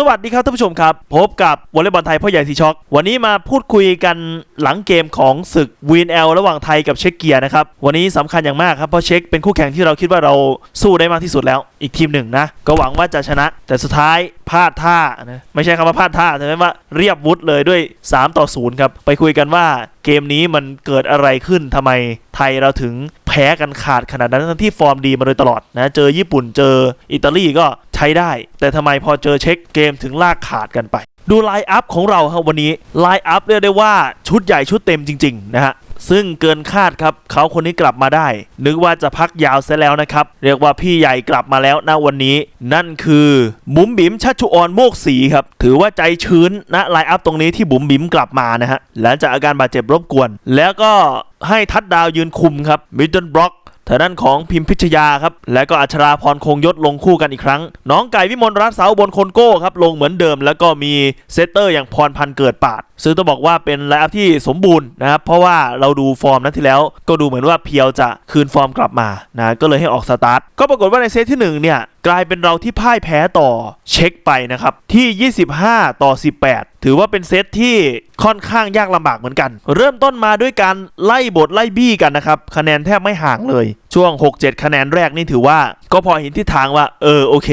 สวัสดีครับท่านผู้ชมครับ พบกับวอลเลย์บอลไทยพ่อใหญ่สีช็อก วันนี้มาพูดคุยกันหลังเกมของศึกวีนแอลระหว่างไทยกับเช็กเกียนะครับ วันนี้สำคัญอย่างมากครับ เพราะเช็กเป็นคู่แข่งที่เราคิดว่าเราสู้ได้มากที่สุดแล้ว อีกทีมหนึ่งนะ ก็หวังว่าจะชนะ แต่สุดท้ายพลาดท่านะไม่ใช่คำว่าพลาดท่าแต่ว่าเรียบวุฒเลยด้วย 3 ต่อ 0 ครับ ไปคุยกันว่าเกมนี้มันเกิดอะไรขึ้นทำไมไทยเราถึง พ้กันขาดขนาดนั้นทั้งที่ฟอร์มดีมาโดยตลอดนะเจอญี่ปุ่นเจออิตาลีก็ใช้ได้ แต่ทำไมพอเจอเช็คเกมถึงลากขาดกันไป ดูไลน์อัพของเราครับวันนี้ไลน์อัพเรียกได้ว่าชุดใหญ่ชุดเต็มจริงๆนะฮะ ซึ่งเกินคาดครับเขาคนนี้กลับมาได้ นึกว่าจะพักยาวซะแล้วนะครับ เรียกว่าพี่ใหญ่กลับมาแล้วณวันนี้ นั่นคือบุ๋มบิ๋มชัชชุออนโมกศรีครับ ถือว่าใจชื้นณไลน์อัพตรงนี้ที่บุ๋มบิ๋มกลับมานะฮะหลังจากอาการบาดเจ็บรบกวน แล้วก็ให้ทัดดาวยืนคุมครับมิดเดิลบล็อกทางด้านของพิมพิชยาครับ และก็อัชราพรคงยศลงคู่กันอีกครั้ง น้องไก่วิมลรัตน์เสาบนคนโก้ครับ ลงเหมือนเดิม แล้วก็มีเซตเตอร์อย่างพรพันเกิดปาด ซึ่งต้องบอกว่าเป็นไลน์อัพที่สมบูรณ์นะครับเพราะว่าเราดูฟอร์มนัดที่แล้วก็ดูเหมือนว่าเพียวจะคืนฟอร์มกลับมานะก็เลยให้ออกสตาร์ทก็ปรากฏว่าในเซตที่หนึ่งเนี่ยกลายเป็นเราที่พ่ายแพ้ต่อเช็คไปนะครับที่ 25 ต่อ 18 ถือว่าเป็นเซตที่ค่อนข้างยากลำบากเหมือนกัน เริ่มต้นมาด้วยการไล่บทไล่บี้กันนะครับคะแนนแทบไม่ห่างเลยช่วง 6-7 คะแนนแรกนี่ถือว่า ก็พอเห็นทิศทางว่า เออโอเค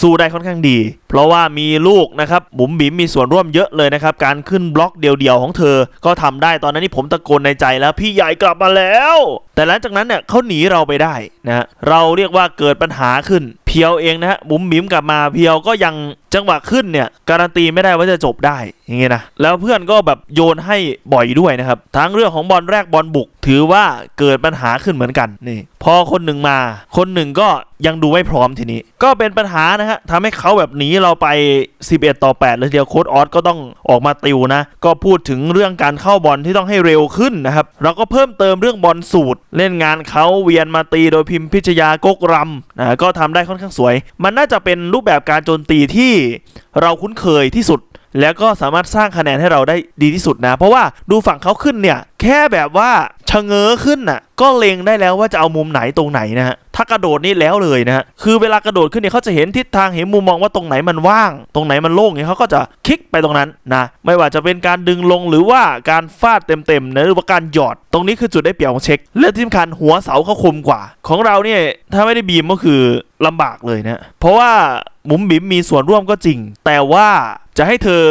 สู้ได้ค่อนข้างดี เพราะว่ามีลูกนะครับบุ๋มบิ๋มมีส่วนร่วมเยอะเลยนะครับ การขึ้นบล็อกเดียวๆของเธอ ก็ทำได้ตอนนั้นนี่ผมตะโกนในใจแล้ว พี่ใหญ่กลับมาแล้ว แต่หลังจากนั้นเนี่ยเขาหนีเราไปได้นะเราเรียกว่าเกิดปัญหาขึ้นเพียวเองนะฮะบุ๋มบิ๋มกลับมาเพียวก็ยังจังหวะขึ้นเนี่ยการันตีไม่ได้ว่าจะจบได้อย่างเงี้ยนะแล้วเพื่อนก็แบบโยนให้บ่อยด้วยนะครับทั้งเรื่องของบอลแรกบอลบุก ถือว่าเกิดปัญหาขึ้นเหมือนกันนี่พอคนหนึ่งมา คนหนึ่งก็ ยังดูไม่พร้อมทีนี้ ก็เป็นปัญหานะฮะทำให้เขาแบบหนีเราไป 11 ต่อ 8 เลยทีเดียวโค้ดออสก็ต้องออกมาติวนะ ก็พูดถึงเรื่องการเข้าบอลที่ต้องให้เร็วขึ้นนะครับ เราก็เพิ่มเติมเรื่องบอลสูตร เล่นงานเขาเวียนมาตีโดยพิมพิชยากกรำนะก็ทำได้ค่อนข้างสวย มันน่าจะเป็นรูปแบบการโจมตีที่เราคุ้นเคยที่สุดแล้วก็สามารถสร้างคะแนนให้เราได้ดีที่สุดนะ เพราะว่าดูฝั่งเขาขึ้นเนี่ย แค่แบบว่าชะเง้อขึ้นน่ะ ก็เล็งได้แล้วว่าจะเอามุมไหนตรงไหนนะฮะถ้ากระโดดนี่แล้วเลยนะฮะคือเวลากระโดดขึ้นเนี่ยเขาจะเห็นทิศทางเห็นมุมมองว่าตรงไหนมันว่าง ตรงไหนมันโล่งเนี่ยเขาก็จะคลิกไปตรงนั้นนะไม่ว่าจะเป็นการดึงลงหรือว่าการฟาดเต็มๆนะหรือว่าการหยอด ตรงนี้คือจุดได้เปรียบของเช็คและที่สำคัญหัวเสาเขาคมกว่า ของเราเนี่ยถ้าไม่ได้บีมก็คือลำบากเลยนะเพราะว่าหมุมบิมมีส่วนร่วมก็จริง แต่ว่าจะให้เธอ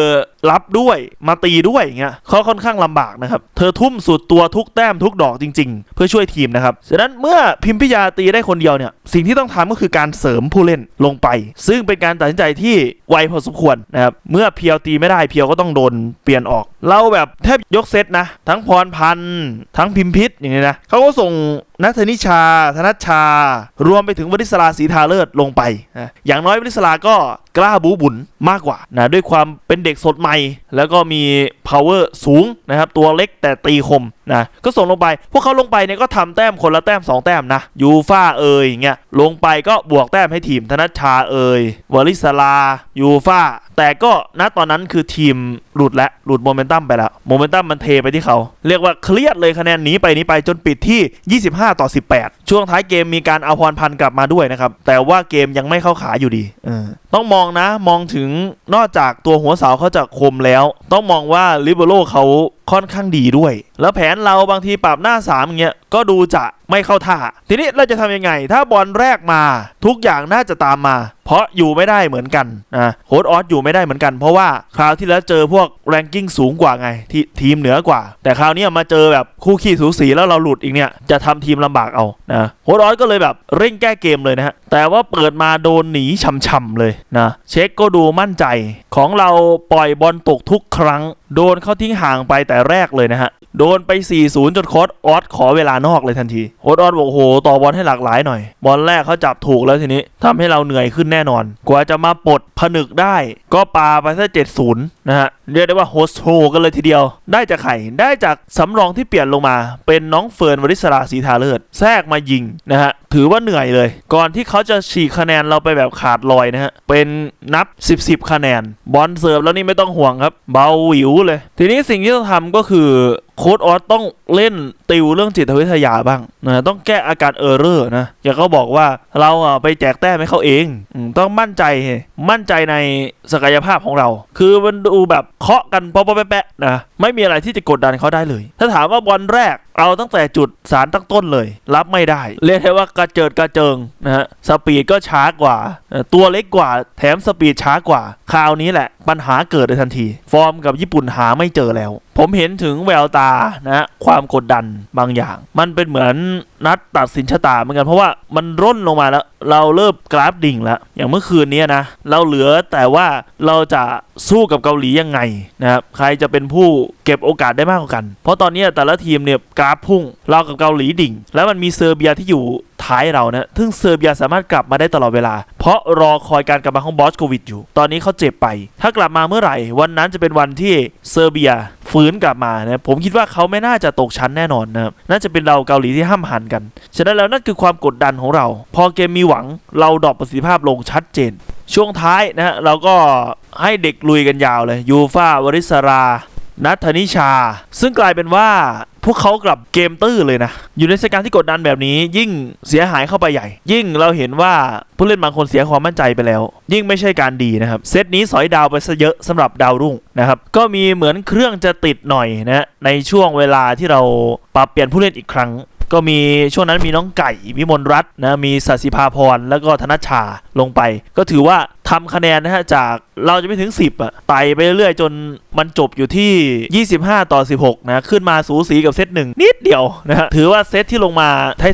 รับด้วยมาตีด้วยอย่างเงี้ยเขาค่อนข้างลำบากนะครับ เธอทุ่มสุดตัวทุกแต้มทุกดอกจริง ๆ เพื่อช่วยทีมนะครับฉะนั้นเมื่อพิมพิยาตีได้คนเดียวเนี่ยสิ่งที่ต้องทำก็คือการเสริมผู้เล่นลงไป ซึ่งเป็นการตัดสินใจที่ไวพอสมควรนะครับเมื่อเพียวตีไม่ได้เพียวก็ต้องโดนเปลี่ยนออกเราแบบแทบยกเซตนะ ทั้งพรพันธ์ทั้งพิมพิษอย่างเงี้ยนะเขาก็ส่ง นัทนิชา ธนัชชา รวมไปถึงวริศราศรีทาเลิศลงไปนะอย่างน้อยวริศราก็กล้าบูบุญมากกว่านะด้วยความเป็นเด็กสดใหม่ แล้วก็มี power สูงนะครับตัวเล็กแต่ตีคมนะก็ส่งลงไป พวกเขาลงไปเนี่ยก็ทำแต้มคนละแต้ม 2 แต้มนะยูฟ่าเอยอย่างเงี้ยลงไปก็บวกแต้มให้ทีมธนัชชาเอยวอริศรายูฟ่าแต่ก็ณตอนนั้นคือทีมหลุดและหลุดโมเมนตัมไปแล้วโมเมนตัมมันเทไปที่เขา เรียกว่าเครียดเลยคะแนนหนีไปนี้ไปจนปิดที่ 25 ต่อ 18ช่วงท้ายเกมมีการเอาพรพันธ์กลับมาด้วยนะครับ แต่ว่าเกมยังไม่เข้าขาอยู่ดีต้องมองนะมองถึงนอกจากตัวหัวเสาเขาจะคมแล้ว ต้องมองว่าลิเบโรเขาค่อนข้างดีด้วย แล้วแผนเราบางทีปรับหน้า3อย่างเงี้ยก็ดูจะไม่เข้าท่า ทีนี้เราจะทำยังไง ถ้าบอลแรกมา ทุกอย่างน่าจะตามมา เพราะอยู่ไม่ได้เหมือนกันนะโค้ดออสอยู่ไม่ได้เหมือนกัน เพราะว่าคราวที่แล้วเจอพวกแรงกิ้งสูงกว่าไงที่ทีมเหนือกว่า แต่คราวนี้มาเจอแบบคู่ขี้สูสีแล้วเราหลุดอีกเนี่ยจะทำทีมลำบากเอานะโค้ดออสก็เลยแบบเร่งแก้เกมเลยนะฮะแต่ว่าเปิดมาโดนหนีช่ำๆเลยนะเช็คก็ดูมั่นใจของเราปล่อยบอลตกทุกครั้ง โดนเขาทิ้งห่างไปแต่แรกเลยนะฮะ โดนไป 4-0 จนโค้ดออสขอเวลานอกเลยทันทีโค้ดออสบอกโอ้โหต่อบอลให้หลากหลายหน่อย บอลแรกเขาจับถูกแล้วทีนี้ทำให้เราเหนื่อยขึ้นแน่นอน กว่าจะมาปลดผนึกได้ ก็ปาไปซะ70 นะฮะ เรียกได้ว่าโฮสโฮกันเลยทีเดียว ได้จากไข่ได้จากสำรองที่เปลี่ยนลงมา เป็นน้องเฟิร์นวริศราศรีทาเลิศแทรกมายิงนะฮะถือว่าเหนื่อยเลย ก่อนที่เขาจะฉีกคะแนนเราไปแบบขาดลอยนะฮะเป็นนับ 10 10 คะแนน บอลเสิร์ฟแล้วนี่ไม่ต้องห่วงครับ เบาหวิวเลย ทีนี้สิ่งที่ต้องทำก็คือ โค้ดออสต้องเล่นติวเรื่องจิตวิทยาบ้างนะต้องแก้อาการเออร์เรอร์นะอย่าเขาบอกว่าเราอะไปแจกแต้มให้เขาเองต้องมั่นใจมั่นใจในศักยภาพของเรา คือมันดูแบบเคาะกันป๊อปๆแปะนะไม่มีอะไรที่จะกดดันเขาได้เลย ถ้าถามว่าบอลแรก เอาตั้งแต่จุดสารตั้งต้นเลย รับไม่ได้ เรียกได้ว่ากระเจิดกระเจิงนะฮะสปีดก็ช้ากว่า ตัวเล็กกว่าแถมสปีดช้ากว่า คราวนี้แหละปัญหาเกิดในทันที ฟอร์มกับญี่ปุ่นหาไม่เจอแล้ว ผมเห็นถึงแววตานะฮะความกดดันบางอย่าง มันเป็นเหมือนนัดตัดสินชะตาเหมือนกันเพราะว่ามันร่นลงมาแล้ว เราเริ่มกราฟดิ่งแล้ว อย่างเมื่อคืนนี้นะเราเหลือแต่ว่าเราจะ สู้กับเกาหลียังไงนะครับใครจะเป็นผู้เก็บโอกาสได้มากกว่ากัน เพราะตอนนี้แต่ละทีมเนี่ยกราฟพุ่งเรากับเกาหลีดิ่ง แล้วมันมีเซอร์เบียที่อยู่ท้ายเรานะซึ่งเซอร์เบียสามารถกลับมาได้ตลอดเวลา เพราะรอคอยการกลับมาของบอสโควิดอยู่ ตอนนี้เขาเจ็บไป ถ้ากลับมาเมื่อไหร่ วันนั้นจะเป็นวันที่เซอร์เบีย ฟื้นกลับมานะผมคิดว่าเขาไม่น่าจะตกชั้นแน่นอนนะครับน่าจะเป็นเราเกาหลีที่ห้ามหันกัน ฉะนั้นแล้วนั่นคือความกดดันของเรา พอเกมมีหวังเราดรอปประสิทธิภาพลงชัดเจน ช่วงท้ายนะฮะเราก็ให้เด็กลุยกันยาวเลยยูฟาวริสรานัทธนิชา ซึ่งกลายเป็นว่า พวกเขากลับเกมตื้อเลยนะ อยู่ในสถานการณ์ที่กดดันแบบนี้ ยิ่งเสียหายเข้าไปใหญ่ ยิ่งเราเห็นว่าผู้เล่นบางคนเสียความมั่นใจไปแล้ว ยิ่งไม่ใช่การดีนะครับ เซตนี้สอยดาวไปซะเยอะสำหรับดาวรุ่งนะครับ ก็มีเหมือนเครื่องจะติดหน่อยนะในช่วงเวลาที่เราปรับเปลี่ยนผู้เล่นอีกครั้ง ก็มีช่วงนั้นมีน้องไก่วิมลรัตน์นะมีสัสิภาพรแล้วก็ธนชาลงไป ก็ถือว่าทำคะแนนนะฮะจากเราจะไม่ถึง 10อะไต่ไปเรื่อยๆ จนมันจบอยู่ที่ 25 ต่อ 16 นะ ขึ้นมาสูสีกับเซตหนึ่งนิด เดียวนะฮะถือว่าเซตที่ลงมา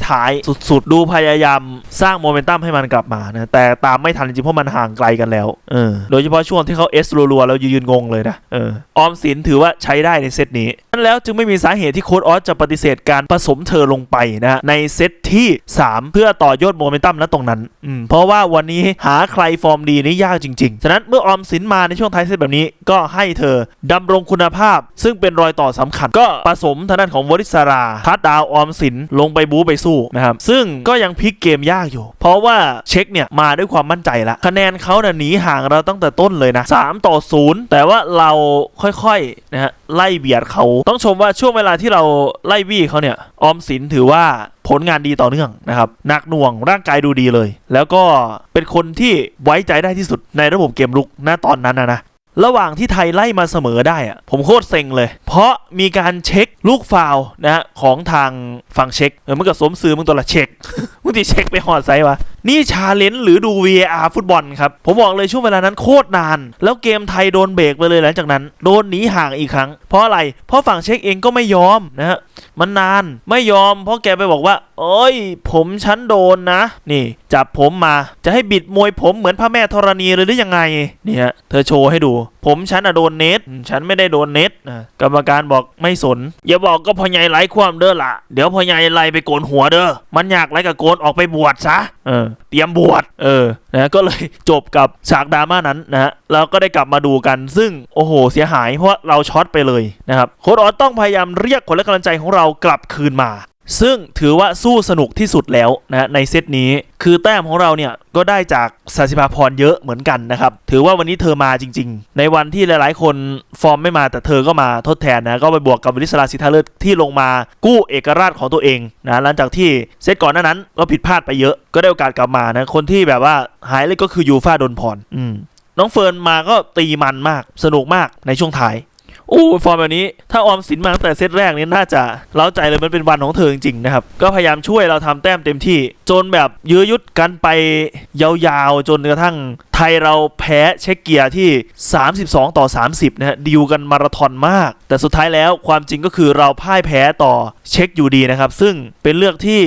ท้ายๆสุดๆ ดูพยายามสร้างโมเมนตัมให้มันกลับมานะแต่ตามไม่ทันจริงเพราะมันห่างไกลกันแล้วเออโดยเฉพาะช่วงที่เขาเอสรัวๆแล้วยืนงงเลยนะเออออมสินถือว่าใช้ได้ในเซตนี้นั่นแล้วจึงไม่มีสาเหตุที่โค้ดออสจะปฏิเสธการผสมเธอลงไปนะฮะในเซตที่ 3 เพื่อต่อยอดโมเมนตัมณตรงนั้นอืมเพราะว่าวันนี้หาใครฟอร์มดีนี่ยากจริงๆฉะนั้นเมื่อออมสินมาในช่วงท้ายเซตแบบนี้ก็ให้เธอดำรงคุณภาพ ซึ่งเป็นรอยต่อสำคัญก็ผสมทางด้านของวริศราทัดดาวออมสินลงไปบู๊ไปสู้นะครับซึ่งก็ยังพลิกเกมยากอยู่ เพราะว่าเช็คเนี่ยมาด้วยความมั่นใจละคะแนนเขาเนี่ยหนีห่างเราตั้งแต่ต้นเลยนะ3ต่อ 0 แต่ว่าเราค่อยๆนะฮะไล่เบียดเขาต้องชมว่าช่วงเวลาที่เราไล่บี้เขาเนี่ยออมสินถือว่าผลงานดีต่อเนื่องนะครับหนักหน่วงร่างกายดูดีเลย แล้วก็เป็นคนที่ไว้ใจได้ที่สุดในระบบเกมลุกณตอนนั้นนะนะ ระหว่างที่ไทยไล่มาเสมอได้อะผมโคตรเซ็งเลย เพราะมีการเช็คลูกฟาว์นะฮะของทางฝั่งเช็คเออมันก็สมซื้อมึงตัวละเช็ค มึงตีเช็คไปหอดไซวะ นี่ชาเลนจ์หรือดู VAR ฟุตบอลครับ ผมบอกเลยช่วงเวลานั้นโคตรนาน แล้วเกมไทยโดนเบรกไปเลยหลังจากนั้น โดนหนีห่างอีกครั้ง เพราะอะไร เพราะฝั่งเช็คเองก็ไม่ยอมนะฮะมันนานไม่ยอม เพราะแกไปบอกว่าเอ้ย ผมฉันโดนนะ นี่จับผมมาจะให้บิดมวยผมเหมือนพระแม่ธรณีเลยหรือยังไงเนี่ยเธอโชว์ให้ดูผมฉันอะโดนเน็ตอืมฉันไม่ได้โดนเน็ตนะกรรมการบอกไม่สน อย่าบอกก็พ่อใหญ่ไล่ความเด้อล่ะเดี๋ยวพ่อใหญ่ไล่ไปโกนหัวเด้อมันอยากไล่กับโกนออกไปบวชซะเออเตรียมบวชเออนะก็เลยจบกับฉากดราม่านั้นนะฮะแล้วก็ได้กลับมาดูกัน ซึ่งโอ้โหเสียหายเพราะว่าเราช็อตไปเลยนะครับโค้ดออสต้องพยายามเรียกขวัญและกำลังใจของเรากลับคืนมา ซึ่งถือว่าสู้สนุกที่สุดแล้วนะในเซตนี้ คือแต้มของเราเนี่ยก็ได้จากสาสิภาพรเยอะเหมือนกันนะครับ ถือว่าวันนี้เธอมาจริง ๆ ในวันที่หลายๆ คนฟอร์มไม่มาแต่เธอก็มาทดแทนนะก็ไปบวกกับวิลิสลาสิทธาเลิศที่ลงมากู้เอกราชของตัวเองนะหลังจากที่เซตก่อนหน้านั้นก็ผิดพลาดไปเยอะก็ได้โอกาสกลับมานะคนที่แบบว่าหายเลยก็คือยูฟาดนพรอืมน้องเฟิร์นมาก็ตีมันมากสนุกมากในช่วงท้าย อู้ฟอร์มแบบนี้ ถ้าออมสินมาตั้งแต่เซตแรกนี้น่าจะเล้าใจเลยมันเป็นวันของเธอจริงๆนะครับก็พยายามช่วยเราทำแต้มเต็มที่ จนแบบยื้อยุดกันไปยาวๆ จนกระทั่ง ทยเราแพ้เช็กเกียร์ที่ 32 ต่อ 30 นะฮะดิวกันมาราธอนมาก แต่สุดท้ายแล้วความจริงก็คือเราพ่ายแพ้ต่อเช็คอยู่ดีนะครับ ซึ่งเป็นเลือกที่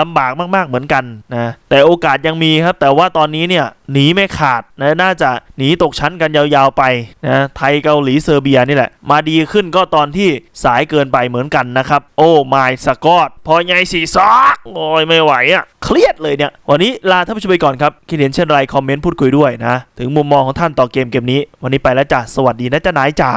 ลำบากมาก ๆ เหมือนกันนะ แต่โอกาสยังมีครับ แต่ว่าตอนนี้เนี่ยหนีไม่ขาดนะ น่าจะหนีตกชั้นกันยาวๆไปนะ ไทยเกาหลีเซอร์เบียนี่แหละ มาดีขึ้นก็ตอนที่สายเกินไปเหมือนกันนะครับ โอ้ไม่สกอตพอไงสีซอกโอ้ยไม่ไหวอะ่ะ เครียดเลยเนี่ย วันนี้ลาท่านผู้ชมไปก่อนครับ คิดเห็นเช่นไรคอมเมนต์พูดคุยด้วยนะ ถึงมุมมองของท่านต่อเกมเกมนี้ วันนี้ไปแล้วจ้ะ สวัสดีนะจ๊ะนายจ๋า